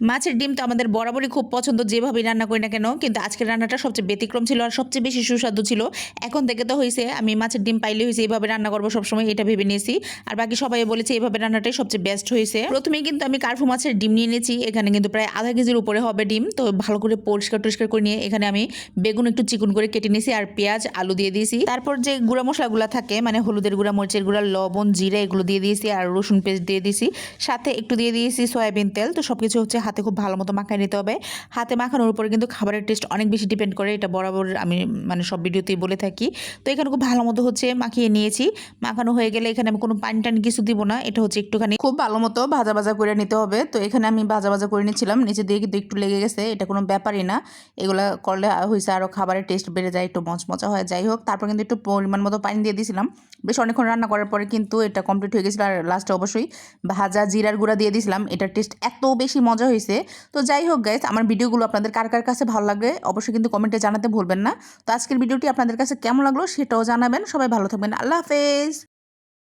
মাছের ডিম তো আমাদের বরাবরই খুব পছন্দ, যেভাবেই রান্না করি না কেন, কিন্তু আজকের রান্নাটা সবচেয়ে ব্যতিক্রম ছিল আর সবচেয়ে বেশি সুস্বাদু ছিল। এখন থেকে তো হয়েছে আমি মাছের ডিম পাইলে হয়েছে এইভাবে রান্না করব সবসময়, এটা ভেবে নিয়েছি। আর বাকি সবাই বলেছে এইভাবে রান্নাটাই সবচেয়ে বেস্ট হয়েছে প্রথমেই কিন্তু আমি কার্ফু মাছের ডিম নিয়ে নিয়েছি, এখানে কিন্তু প্রায় আধা কেজির উপরে হবে ডিম, তো ভালো করে পরিষ্কার টরিষ্কার করে নিয়ে এখানে আমি বেগুন একটু চিকন করে কেটে নিয়েছি আর পেঁয়াজ, আলু দিয়ে দিয়েছি। তারপর যে গুঁড়া মশলাগুলো থাকে মানে হলুদের গুঁড়া, মরিচের গুঁড়া, লবণ, জিরা, এগুলো দিয়ে দিয়েছি আর রসুন পেস্ট দিয়ে দিয়েছি। সাথে একটু দিয়ে দিয়েছি সয়াবিন তেল, তো সব কিছু হচ্ছে হাতে খুব ভালো মতো মাখায় নিতে হবে। হাতে মাখানোর উপরে কিন্তু খাবারের টেস্ট অনেক বেশি ডিপেন্ড করে, এটা বরাবর আমি মানে সব ভিডিওতেই বলে থাকি। তো এখানে খুব ভালো মতো হচ্ছে মাখিয়ে নিয়েছি। মাখানো হয়ে গেলে এখানে আমি কোনো পানি টানি কিছু দিব না, এটা হচ্ছে একটুখানি খুব ভালো মতো ভাজা ভাজা করে নিতে হবে। তো এখানে আমি ভাজা ভাজা করে নিয়েছিলাম, নিচে দিয়ে কিন্তু একটু লেগে গেছে, এটা কোনো ব্যাপারই না। এগুলো করলে হয়েছে আরও খাবারের টেস্ট বেড়ে যায়, একটু মচমচা হয়, যাই হোক। তারপর কিন্তু একটু পরিমাণ মতো পানি দিয়ে দিয়েছিলাম। বেশ অনেকক্ষণ রান্না করার পরে কিন্তু এটা কমপ্লিট হয়ে গেছিল। আর লাস্টে অবশ্যই ভাজা জিরার গুঁড়া দিয়ে দিয়েছিলাম। এটার টেস্ট এত বেশি মজা হয়েছে। তো যাই হোক গাইস আমার ভিডিওগুলো আপনাদের কার কার কাছে ভালো লাগে অবশ্যই কিন্তু কমেন্টে জানাতে ভুলবেন না। তো আজকের ভিডিওটি আপনাদের কাছে কেমন লাগল সেটাও জানাবেন। সবাই ভালো থাকবেন। আল্লাহ হাফেজ।